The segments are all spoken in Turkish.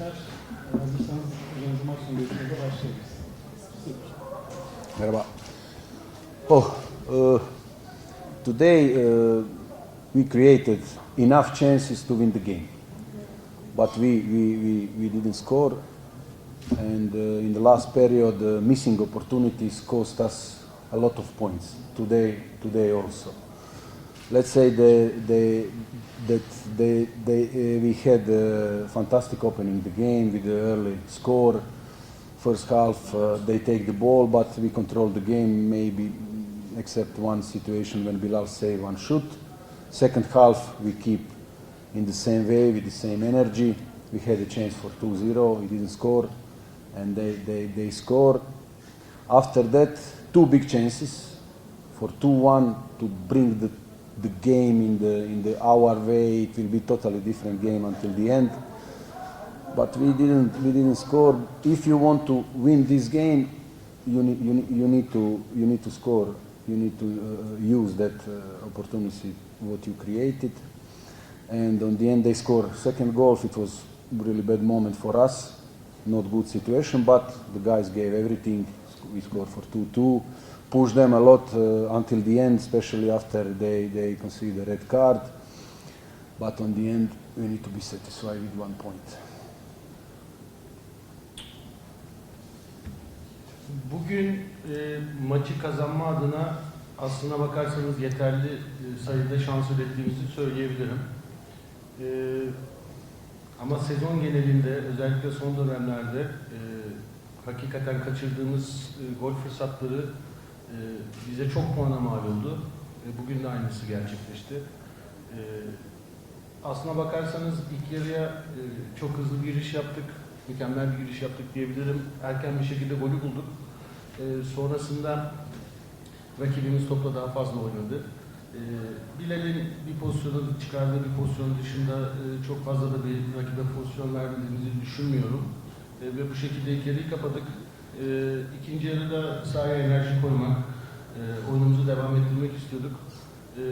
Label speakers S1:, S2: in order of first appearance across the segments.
S1: arkadaşlar. Hazırsanız başlayabiliriz.
S2: Merhaba. Oh, uh, today uh, we created enough chances to win the game, but we, we, we, we didn't score. And uh, in the last period, uh, missing opportunities cost us a lot of points. Today, today also. Let's say they, they, that they, they, uh, we had a fantastic opening the game with the early score. First half, uh, they take the ball, but we control the game, maybe except one situation when Bilal say one shoot. Second half, we keep in the same way with the same energy. We had a chance for 2-0, we didn't score, and they, they, they score. After that, two big chances for 2-1 to bring the, the game in the, in the our way. It will be totally different game until the end but we didn't we didn't score. If you want to win this game, you need you you need to you need to score. You need to uh, use that uh, opportunity what you created. And on the end, they score second goal. It was really bad moment for us, not good situation. But the guys gave everything. We scored for two two. Pushed them a lot uh, until the end, especially after they they conceded the red card. But on the end, we need to be satisfied with one point.
S3: Bugün e, maçı kazanma adına aslına bakarsanız yeterli e, sayıda şans ürettiğimizi söyleyebilirim. E, ama sezon genelinde özellikle son dönemlerde e, hakikaten kaçırdığımız e, gol fırsatları e, bize çok puana mal oldu. E, bugün de aynısı gerçekleşti. E, aslına bakarsanız ilk yarıya e, çok hızlı bir giriş yaptık. Mükemmel bir giriş yaptık diyebilirim. Erken bir şekilde golü bulduk. Ee, sonrasında rakibimiz topla daha fazla oynadı. Ee, Bilal'in bir pozisyonu çıkardığı bir pozisyon dışında e, çok fazla da bir rakibe pozisyon vermediğimizi düşünmüyorum. Ee, ve bu şekilde ilk kapadık. Ee, ikinci yarıda sahaya enerji koymak, e, oyunumuzu devam ettirmek istiyorduk. Ee,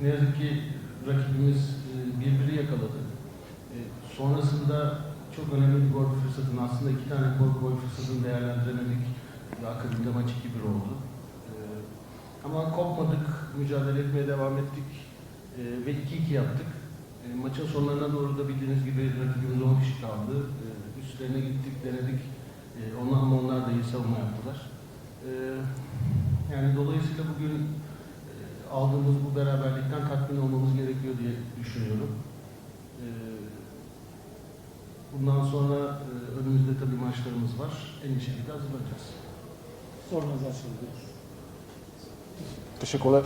S3: ne yazık ki rakibimiz e, birbiri yakaladı. Ee, sonrasında çok önemli bir gol fırsatını, aslında iki tane gol, gol fırsatını değerlendiremedik. Ve akabinde maç 2-1 oldu. Ee, ama kopmadık, mücadele etmeye devam ettik ee, ve 2-2 yaptık. Ee, maçın sonlarına doğru da bildiğiniz gibi rakibimiz 10 kişi kaldı. Ee, üstlerine gittik, denedik. Ee, onlar, ama onlar da iyi savunma yaptılar. Ee, yani dolayısıyla bugün e, aldığımız bu beraberlikten tatmin olmamız gerekiyor diye düşünüyorum. Ee, Bundan sonra e, önümüzde tabii maçlarımız var. En iyi şekilde hazırlanacağız.
S1: Sorunuzu açabiliriz.
S2: Teşekkürler.